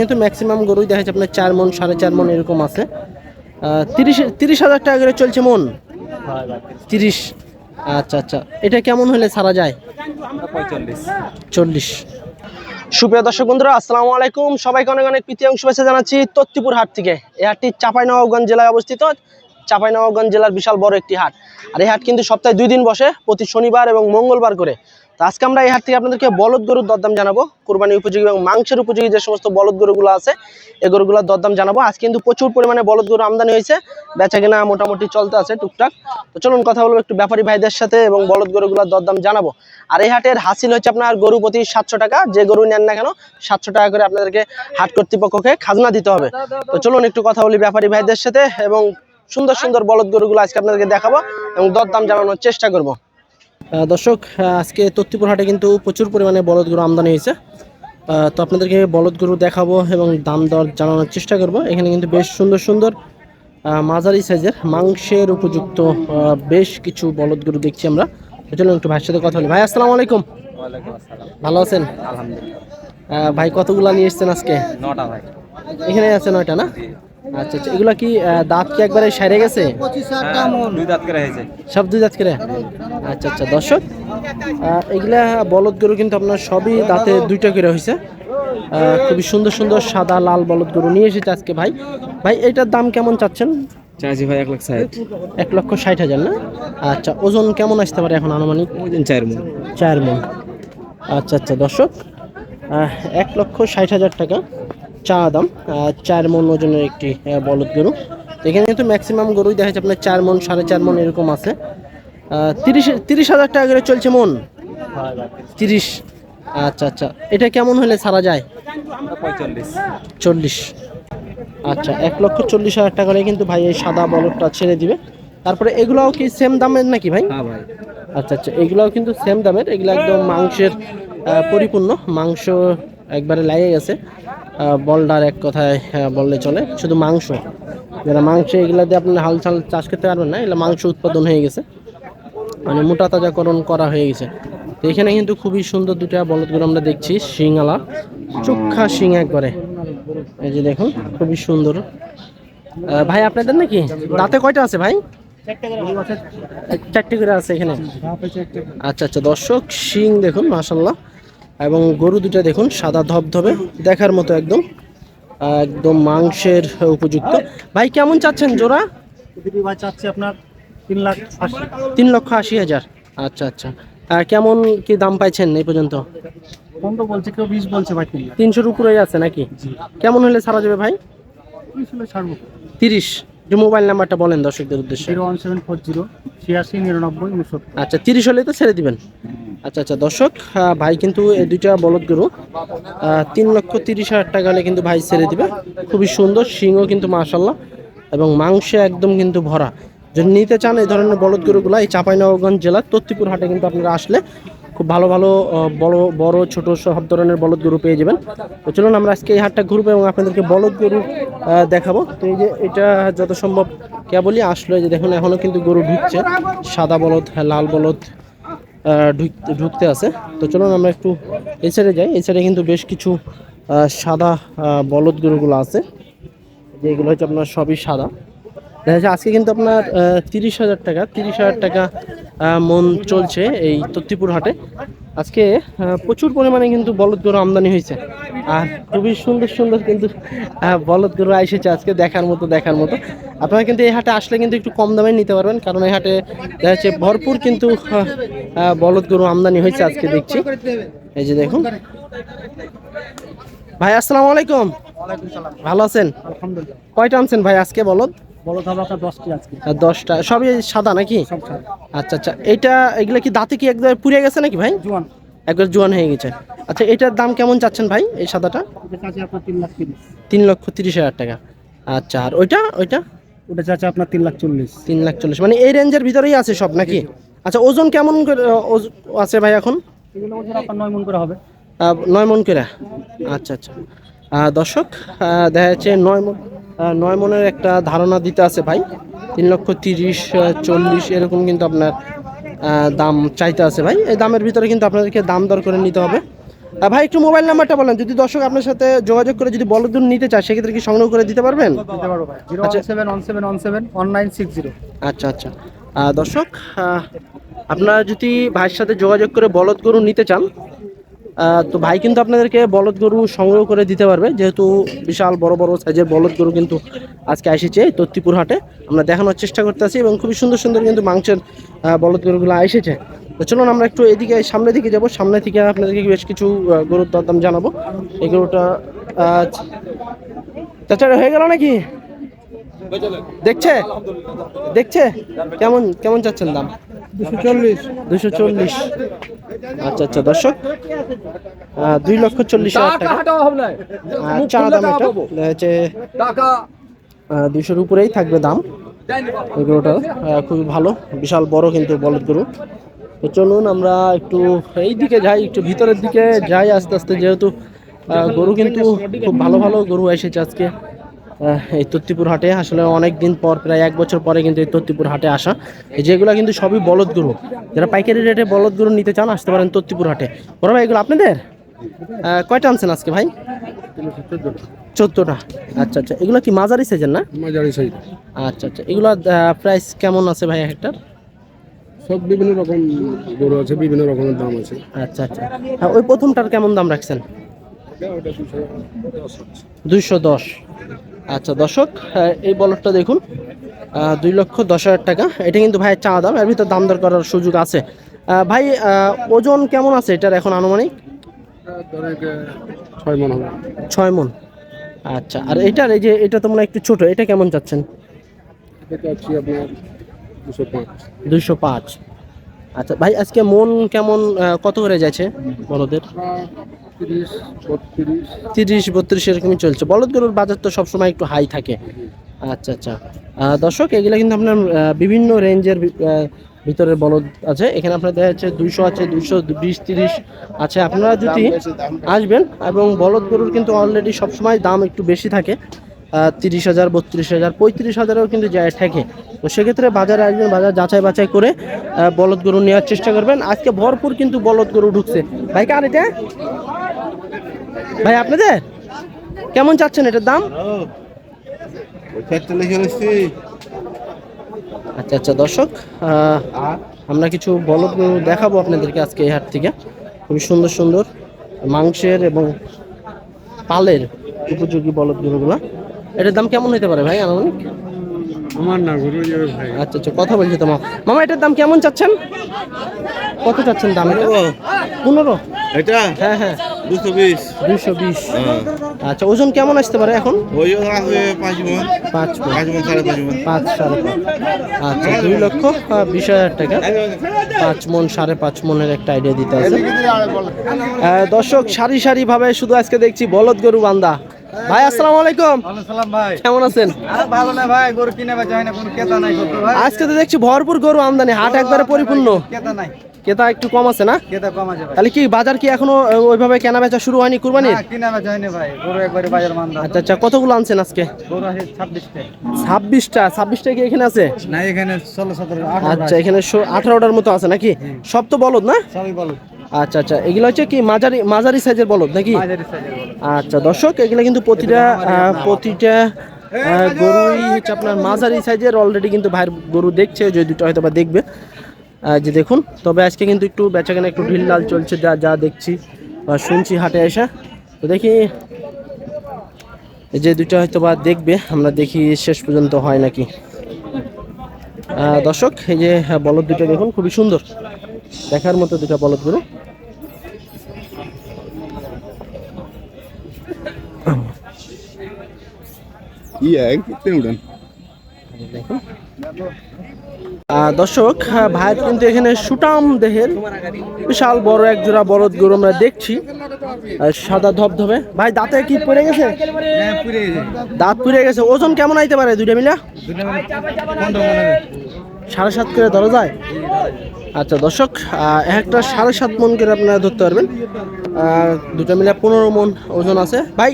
কিন্তু ম্যাক্সিমাম গরুই দেখা যাচ্ছে আপনার চার মন সাড়ে চার মন এরকম আছে। তিরিশ তিরিশ হাজার টাকা করে চলছে মন? তিরিশ। আচ্ছা আচ্ছা। এটা কেমন হলে ছাড়া যায়? চল্লিশ। সুপ্রিয় দর্শক বন্ধুরা আসসালামু আলাইকুম। সবাইকে অনেক অনেক প্রীতি অংশ শুভেচ্ছা জানাচ্ছি তত্তিপুর হাট থেকে। এই হাটটি চাঁপাইনবাবগঞ্জ জেলায় অবস্থিত। চাঁপাইনবাবগঞ্জ জেলার বিশাল বড় একটি হাট। আর এই হাট কিন্তু সপ্তাহে দুই দিন বসে, প্রতি শনিবার এবং মঙ্গলবার করে। তো আজকে আমরা এই হাট থেকে আপনাদেরকে বলদ গরুর দরদাম জানাব, কোরবানি উপযোগী এবং মাংসের উপযোগী যে সমস্ত বলদ গরুগুলো আছে এই গরুগুলোর দরদাম জানাব। আজকে কিন্তু প্রচুর পরিমাণে বলদ গরু আমদানি হয়েছে বেচা কেনা মোটামুটি চলতে আছে টুকটাক। তো চলুন কথা বলব একটু ব্যাপারী ভাইদের সাথে এবং বলদ গরুগুলোর দরদাম জানাব। আর এই হাটের হাসিল হচ্ছে আপনার গরু প্রতি সাতশো টাকা, যে গরু নেন না কেন, সাতশো টাকা করে আপনাদেরকে হাট কর্তৃপক্ষকে খাজনা দিতে হবে। তো চলুন একটু কথা বলি ব্যাপারী ভাইদের সাথে এবং সুন্দর সুন্দর বলদ গরুগুলো আজকে আপনাদেরকে দেখাবো এবং দরদাম জানানোর চেষ্টা করব। দর্শক আজকে তত্তিপুর হাটে কিন্তু প্রচুর পরিমাণে বলদ গরু আমদানি হয়েছে। তো আপনাদেরকে বলদ গরু দেখাবো এবং দাম দর জানানোর চেষ্টা করব। এখানে কিন্তু বেশ সুন্দর সুন্দর মাঝারি সাইজের মাংসের উপযুক্ত বেশ কিছু বলদ গরু দেখছি আমরা। চলুন একটু ভাইয়ের সাথে কথা বলি। ভাই আসসালামু আলাইকুম। ভালো আছেন? আলহামদুলিল্লাহ। ভাই কতগুলা নিয়ে এসছেন আজকে? নটা ভাই। এখানে আছে নয়টা না? আচ্ছা আচ্ছা এগুলা কি দাঁত কি একবারে সাইরে গেছে? হ্যাঁ, দুই দাঁত করে হয়েছে। সব দুই দাঁত করে? আচ্ছা আচ্ছা দর্শক এগুলা বলদ গরু কিন্তু আপনার সবই দাঁতে দুইটা করে হয়েছে। খুবই সুন্দর সুন্দর সাদা লাল বলদ গরু নিয়ে এসেছে আজকে ভাই। ভাই এটার দাম কেমন চাচ্ছেন? ভাই এক লাখ ষাট। এক লক্ষ ষাট হাজার না? আচ্ছা ওজন কেমন আসতে পারে এখন আনুমানিক? চার মন। চার মন। আচ্ছা আচ্ছা দর্শক এক লক্ষ ষাট হাজার টাকা। চা দাম চার মন ওজনের একটি বলদ গরু। এখানে কিন্তু ম্যাক্সিমাম গরুই দেখা যাচ্ছে আপনার চার মন সাড়ে চার মন এরকম আছে। তিরিশ তিরিশ হাজার টাকা করে চলছে মন? তিরিশ। আচ্ছা আচ্ছা। এটা কেমন হলে ছাড়া যায়? পঁয়তাল্লিশ। চল্লিশ। আচ্ছা এক লক্ষ চল্লিশ হাজার টাকা করে কিন্তু ভাই এই সাদা বলদটা ছেড়ে দিবে। তারপরে এগুলাও কি সেম দামের নাকি ভাই? হ্যাঁ ভাই। আচ্ছা আচ্ছা। এগুলাও কিন্তু সেম দামের। এগুলো একদম মাংসের পরিপূর্ণ। মাংস একবারে লাগিয়ে গেছে। বলডার এক কথায় বললে চলে। শুধু মাংস। যারা মাংস এগুলা দিয়ে আপনি হাল চাল চাষ করতে পারবেন না, এগুলো মাংস উৎপাদন হয়ে গেছে। মানে মোটা তাজাকরণ করা হয়ে গেছে। তো এখানে কিন্তু খুবই সুন্দর দুটা বলদগুলো আমরা দেখছি, শিঙালা, চোখা শিং একবারে এই যে দেখুন, খুবই সুন্দর। ভাই, আপনাদের নাকি? দাঁতে কয়টা আছে ভাই? চারটে করে আছে এখানে। আচ্ছা আচ্ছা দর্শক, শিং দেখুন মাশাল্লাহ এবং গরু দুটা দেখুন সাদা ধবধবে দেখার মতো একদম একদম মাংসের উপযুক্ত। ভাই কেমন চাচ্ছেন জোড়া? ভাই চাচ্ছে আপনার তিন লাখ আশি। তিন লক্ষ আশি হাজার। আচ্ছা আচ্ছা। কেমন কি দাম পাইছেন এই পর্যন্ত? পনেরো বলছে কেউ বিশ বলছে ভাই তিনশোর উপরেই আছে নাকি? কেমন হলে ছাড়া যাবে ভাই? ছাড়বো। তিরিশ। যে মোবাইল নাম্বারটা বলেন দর্শকদের উদ্দেশ্যে। Zero one seven four zero ছিয়াশি নিরানব্বই উনসত্তর। আচ্ছা তিরিশ হলে তো ছেড়ে দিবেন। আচ্ছা আচ্ছা দর্শক ভাই কিন্তু এই দুইটা বলদ গরু তিন লক্ষ তিরিশ হাজার টাকা হলে কিন্তু ভাই ছেড়ে দিবে। খুবই সুন্দর শিংও কিন্তু মাশাল্লাহ এবং মাংসে একদম কিন্তু ভরা। যদি নিতে চান এই ধরনের বলদ গরুগুলো এই চাঁপাইনবাবগঞ্জ জেলার তত্তিপুর হাটে কিন্তু আপনারা আসলে খুব ভালো ভালো বড় বড়, ছোট সব ধরনের বলদ গরু পেয়ে যাবেন। তো চলুন আমরা আজকে এই হাটটা ঘুরবো এবং আপনাদেরকে বলদ গরু দেখাবো। তো এই যে এটা যত সম্ভব কেবলই আসলো যে দেখুন এখনও কিন্তু গরু ঢুকছে। সাদা বলদ, লাল বলদ ঢুকতে আছে। তো চলুন আমরা একটু এই সাইডে যাই। এই সাইডে কিন্তু বেশ কিছু সাদা বলদ গরুগুলো আছে। যেগুলো হচ্ছে আপনার সবই সাদা। দেখা যাচ্ছে আজকে কিন্তু আপনার তিরিশ হাজার টাকা তিরিশ হাজার টাকা মন চলছে এই তত্তিপুর হাটে। আজকে প্রচুর পরিমাণে কিন্তু বলদ গরু আমদানি হয়েছে। আর খুবই সুন্দর সুন্দর কিন্তু বলদ গরু এসেছে আজকে দেখার মতো দেখার মতো। আপনারা কিন্তু এই হাটে আসলে কিন্তু একটু কম দামে নিতে পারবেন কারণ এই হাটে দেখা যাচ্ছে ভরপুর কিন্তু বলদ গরু আমদানি হয়েছে আজকে দেখছি। এই যে দেখুন। ভাই আসসালামু আলাইকুম। ভালো আছেন? কয়টা আনছেন ভাই আজকে বলদ? আপনার দশটি আজকে? দশটা। সবই সাদা নাকি? আচ্ছা আচ্ছা। এটা এগুলা কি দাঁতে কি একবার পুড়ে গেছে নাকি ভাই? জোয়ান। একবার জোয়ান হয়ে গেছে। আচ্ছা এটার দাম কেমন চাচ্ছেন ভাই এই সাদাটা? তিন লক্ষ তিরিশ হাজার টাকা। আচ্ছা আর ওইটা ওইটা? ওটা চাচ্ছে আপনার তিন লাখ চল্লিশ। তিন লাখ চল্লিশ। মানে এই রেঞ্জের ভিতরেই আছে সব নাকি? আচ্ছা ওজন কেমন আছে ভাই এখন? নয় মন করে হবে। নয় মন করে? আচ্ছা আচ্ছা। দর্শক দেখা যাচ্ছে নয় মন নয় মনের একটা ধারণা দিতে আছে ভাই। তিন লক্ষ তিরিশ চল্লিশ এরকম কিন্তু আপনার দাম চাইতে আছে ভাই। এই দামের ভিতরে কিন্তু আপনাদেরকে দাম দর করে নিতে হবে। ভাই একটু মোবাইল নাম্বারটা বলেন। যদি দর্শক আপনার সাথে যোগাযোগ করে যদি বলদ গরু নিতে চায় সেক্ষেত্রে কি সংগ্রহ করে দিতে পারবেন? আচ্ছা আচ্ছা। দর্শক আপনারা যদি ভাইয়ের সাথে যোগাযোগ করে বলদ গরু নিতে চান তো ভাই কিন্তু আপনাদেরকে বলদ গরু সংগ্রহ করে দিতে পারবে যেহেতু বিশাল বড় বড় সাইজের বলদ গরু কিন্তু আজকে এসেছে তত্তিপুর হাটে। আমরা দেখানোর চেষ্টা করতেছি এবং খুবই সুন্দর সুন্দর কিন্তু মাংসের বলদ গরুগুলো এসেছে। তো চলুন আমরা একটু এদিকে সামনের দিকে যাব। সামনে থেকে আপনাদেরকে বেশ কিছু গরুর দরদাম জানাব। এই গরুটা চাচা হয়ে গেল নাকি? দেখছে? দেখছে? কেমন কেমন চাচ্ছেন দাম? দুশো চল্লিশ। দুশো চল্লিশ। আচ্ছা আচ্ছা দর্শক দুই লক্ষ চল্লিশ হাজার টাকা আর দাম এটা দেখা দুইশোর উপরেই থাকবে দাম। এই গরুটা খুবই ভালো বিশাল বড় কিন্তু বলদ গরু। তো চলুন আমরা একটু এই দিকে যাই একটু ভিতরের দিকে যাই আস্তে আস্তে যেহেতু গরু কিন্তু খুব ভালো ভালো গরু এসেছে আজকে। এই তত্তিপুর হাটে আসলে অনেক দিন পর প্রায় এক বছর পরে কিন্তু এই তত্তিপুর হাটে আসা। এই যেগুলো কিন্তু সবই বলদ গরু। যারা পাইকারি রেটে বলদ গরু নিতে চান আসতে পারেন তত্তিপুর হাটে। বড় ভাই এগুলো আপনাদের? কয়টা আনছেন আজকে ভাই? চোদ্দোটা। আচ্ছা আচ্ছা। এগুলো কি মাঝারি সাইজের না? মাঝারি সাইজ। আচ্ছা আচ্ছা। এগুলো প্রাইস কেমন আছে ভাই হেক্টর সব বিভিন্ন রকম গরু আছে বিভিন্ন রকমের দাম আছে। আচ্ছা আচ্ছা। হ্যাঁ ওই প্রথমটার কেমন দাম রাখছেন? দুইশো দশ। আচ্ছা দর্শক এই বলটটা দেখুন দুই লক্ষ দশ হাজার টাকা। এটা কিন্তু ভাইয়ের চা দাম এর ভিতর দাম দর করার সুযোগ আছে। ভাই ওজন কেমন আছে এটার এখন আনুমানিক? ছয় মন হবে। ছয় মন। আচ্ছা আর এটার এই যে এটা তো মনে একটু ছোট এটা কেমন চাচ্ছেন? দুশো পাঁচ। আচ্ছা ভাই আজকে মন কেমন কত করে যাচ্ছে বলদের? তিরিশ বত্রিশ এরকমই চলছে। বলদ গরুর বাজার তো সবসময় একটু হাই থাকে। আচ্ছা আচ্ছা। দর্শক এগুলো কিন্তু আপনার বিভিন্ন রেঞ্জের ভিতরে বলদ আছে। এখানে আপনার দেখা যাচ্ছে দুইশো আছে দুইশো বিশ তিরিশ আছে। আপনারা যদি আসবেন এবং বলদ গরুর কিন্তু অলরেডি সবসময় দাম একটু বেশি থাকে। তিরিশ হাজার, বত্রিশ হাজার, পঁয়ত্রিশ হাজারেও কিন্তু যায় ঠেকে। তো সেক্ষেত্রে বাজারে আসবেন, বাজার যাচাই বাছাই করে বলদ গরু নেওয়ার চেষ্টা করবেন। আজকে ভরপুর কিন্তু বলদ গরু ঢুকছে। ভাই, কার এটা? ভাই, আপনাদের? কেমন চাচ্ছেন এটার দাম? আচ্ছা আচ্ছা দর্শক আমরা কিছু বলদ গরু দেখাবো আপনাদেরকে আজকে এই হাট থেকে। খুবই সুন্দর সুন্দর মাংসের এবং পালের উপযোগী বলদ গরুগুলো। এটার দাম কেমন হতে পারে ভাই আনুমানিক? আমার না গরু ভাই। আচ্ছা আচ্ছা কথা বলছি তো মামা এটার দাম কেমন চাচ্ছেন? কত চাচ্ছেন দাম এটা? পনেরো। এটা? হ্যাঁ হ্যাঁ। দুশো বিশ। দুইশো বিশ। আচ্ছা ওজন কেমন আসতে পারে এখন? ওই আছে পাঁচ মন। পাঁচ। পাঁচ মন সাড়ে পাঁচ মন। পাঁচ সাড়ে পাঁচ। আচ্ছা দুই লক্ষ আহ, বিশ হাজার টাকা। পাঁচ মন সাড়ে পাঁচ মনের একটা আইডিয়া দিতে আছে। দর্শক সারি সারি ভাবে শুধু আজকে দেখছি বলদ গরু বান্দা। ভাই আসসালামু আলাইকুম। ভাই। কেমন আছেন? আরে ভালো না ভাই গরু কিনে বেচা হয় না কোনো কেতা নাই ভাই। আজকে তো দেখছি ভরপুর গরু আমদানি হাট একবারে পরিপূর্ণ। কেতা নাই। ক্রেতা একটু কম আছে না? কম আছে তাহলে কি বাজার কি এখনও ওইভাবে কেনা বেচা শুরু হয়নি কুরবানির? কিনা বেচা হয়নি ভাই। গরু একবারে বাজার মান্দা আচ্ছা আচ্ছা কতগুলো আনছেন আজকে? গরু আছে কি এখানে আছে? না এখানে ষোলো সতেরো আচ্ছা এখানে আঠারোটার মতো আছে নাকি? সব তো বলদ না? সবই বলো আচ্ছা আচ্ছা। এগুলো হচ্ছে কি মাঝারি মাঝারি সাইজের বলদ নাকি? আচ্ছা দর্শক এগুলো কিন্তু প্রতিটা প্রতিটা গরুই হচ্ছে আপনার মাঝারি সাইজের। অলরেডি কিন্তু ভাইয়ের গরু দেখছে যে দুটো হয়তো বা দেখবে। যে দেখুন তবে আজকে কিন্তু একটু বেচাকেনা একটু ঢিলঢাল চলছে যা যা দেখছি বা শুনছি হাটে এসে। তো দেখি এই যে দুটো হয়তো বা দেখবে আমরা দেখি শেষ পর্যন্ত হয় নাকি। দর্শক এই যে হ্যাঁ, বলদ দুটো দেখুন খুবই সুন্দর। দেখার মতো দুটো বলদ গরু। দর্শক ভাইয়ের কিন্তু এখানে সুটাম দেহের বিশাল বড় এক জোড়া বলদ গরু আমরা দেখছি। সাদা ধবধবে। ভাই দাঁতে কি পড়ে গেছে? হ্যাঁ গেছে। দাঁত পুড়ে গেছে। ওজন কেমন আইতে পারে দুইটা মিলা? সাড়ে সাত করে ধরা যায়? আচ্ছা দর্শক একটা সাড়ে সাত মন করে আপনারা ধরতে পারবেন। দুটো মিলে পনেরো মন ওজন আছে। ভাই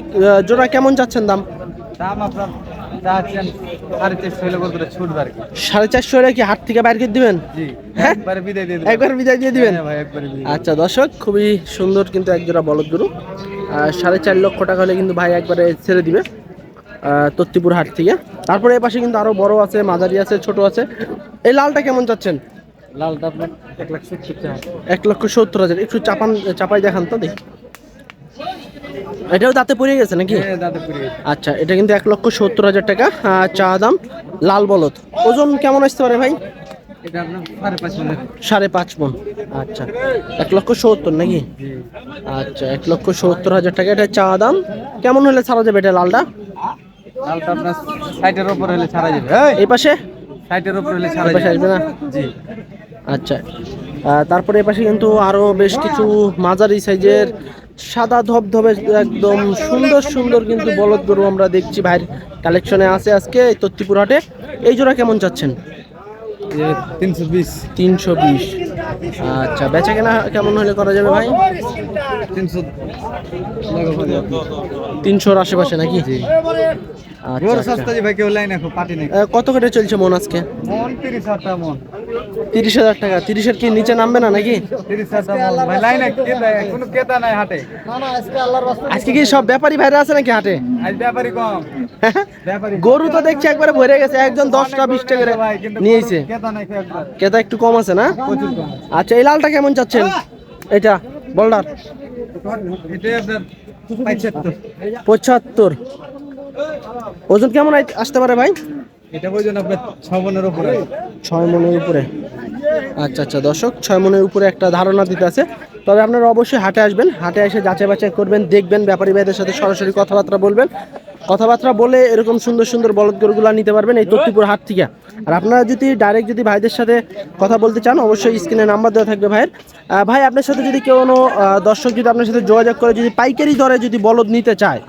জোড়া কেমন যাচ্ছেন দাম? দাম আপনার চাচ্ছেন সাড়ে চারশো হলে করে ছুটবে আর কি। সাড়ে চারশো হলে কি হাট থেকে বাইর করে দিবেন? জি হ্যাঁ? বিদায় দিয়ে একবার বিদায় দিয়ে দিবেন? হ্যাঁ ভাই একবারে বিদায়। আচ্ছা দর্শক খুবই সুন্দর কিন্তু একজোড়া বলদ গরু। আর সাড়ে চার লক্ষ টাকা হলে কিন্তু ভাই একবারে ছেড়ে দিবে তত্তিপুর হাট থেকে। তারপরে এ পাশে কিন্তু আরও বড় আছে মাঝারি আছে ছোট আছে। এই লালটা কেমন চাচ্ছেন? লালটা আপনার এক সত্তর এক লক্ষ সত্তর হাজার। একটু চাপান চাপাই দেখান তো দেখি। এটাও দাঁতে পড়ে গেছে নাকি? হ্যাঁ আচ্ছা এটা কিন্তু এক লক্ষ সত্তর হাজার টাকা চা দাম লাল বলদ। ওজন কেমন আসতে পারে ভাই? সাড়ে পাঁচ মন। আচ্ছা এক লক্ষ সত্তর নাকি? আচ্ছা এক লক্ষ সত্তর হাজার টাকা এটা চা দাম। কেমন হলে ছাড়া যাবে এটা লালটা? লালটা আপনার সাইটের উপর হলে ছাড়া যাবে। এই! পাশে? সাইটের উপর হলে ছাড়া যাবে। আসবে না? জি। আচ্ছা তারপরে এপাশে কিন্তু আরও বেশ কিছু মাঝারি সাইজের সাদা ধবধবে একদম সুন্দর সুন্দর কিন্তু বলদ গরু আমরা দেখছি ভাইয়ের কালেকশনে আছে আজকে এই তত্তিপুর হাটে। এই জোড়া কেমন চাচ্ছেন? তিনশো বিশ। তিনশো বিশ। আচ্ছা বেচা কেনা কেমন হলে করা যাবে ভাই? তিনশো তিনশোর আশেপাশে নাকি? আচ্ছা, আচ্ছা। কত কেটে চলছে মন আজকে? মন তিরিশ মন। তিরিশ হাজার টাকা। তিরিশের কি নিচে নামবে না নাকি? আজকে কি সব ব্যাপারী ভাইরা আছে নাকি হাটে? গরু তো দেখছি একবারে ভরে গেছে। একজন দশটা, বিশটা করে নিয়েছে। কেতা একটু কম আছে না? আচ্ছা এই লালটা কেমন চাচ্ছেন? এটা, বলডার। পঁচাত্তর। ওজন কেমন আসতে পারে ভাই? ছয় মনের উপরে? আচ্ছা আচ্ছা দর্শক, ছয় মনের উপরে একটা ধারণা দিতে আছে। তবে আপনারা অবশ্যই হাটে আসবেন, হাটে এসে যাচাই বাছাই করবেন, দেখবেন ব্যাপারী ভাইদের সাথে সরাসরি কথাবার্তা বলবেন। কথাবার্তা বলে এরকম সুন্দর সুন্দর বলদ গরুগুলো নিতে পারবেন এই তত্তিপুর হাট থেকে। আর আপনারা যদি ডাইরেক্ট যদি ভাইদের সাথে কথা বলতে চান, অবশ্যই স্ক্রিনে নাম্বার দেওয়া থাকবে ভাইয়ের। ভাই, আপনার সাথে যদি কেউ দর্শক যদি আপনার সাথে যোগাযোগ করে, যদি পাইকারি দরে যদি বলদ নিতে চায়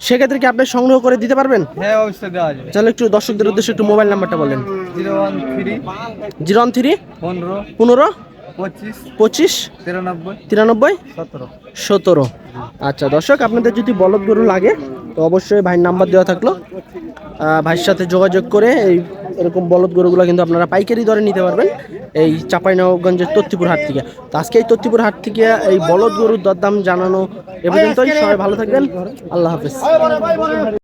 সেক্ষেত্রে কি আপনি সংগ্রহ করে দিতে পারবেন? হ্যাঁ অবশ্যই দেওয়া যাবে। তাহলে একটু দর্শকদের উদ্দেশ্যে একটু মোবাইল নাম্বারটা বলেন। Zero one three zero one three পনেরো পনেরো পঁচিশ তিরানব্বই সতেরো সতেরো। আচ্ছা দর্শক আপনাদের যদি বলদ গরু লাগে তো অবশ্যই ভাইয়ের নাম্বার দেওয়া থাকল। ভাইয়ের সাথে যোগাযোগ করে এই এরকম বলদ গরুগুলো কিন্তু আপনারা পাইকারি দরে নিতে পারবেন। এই চাপাইনগঞ্জের তত্তিপুর হাট থেকে। তো আজকে এই তত্তিপুর হাট থেকে এই বলদ গরুর দরদাম জানানো এ পর্যন্তই। সবাই ভালো থাকবেন। আল্লাহ হাফেজ।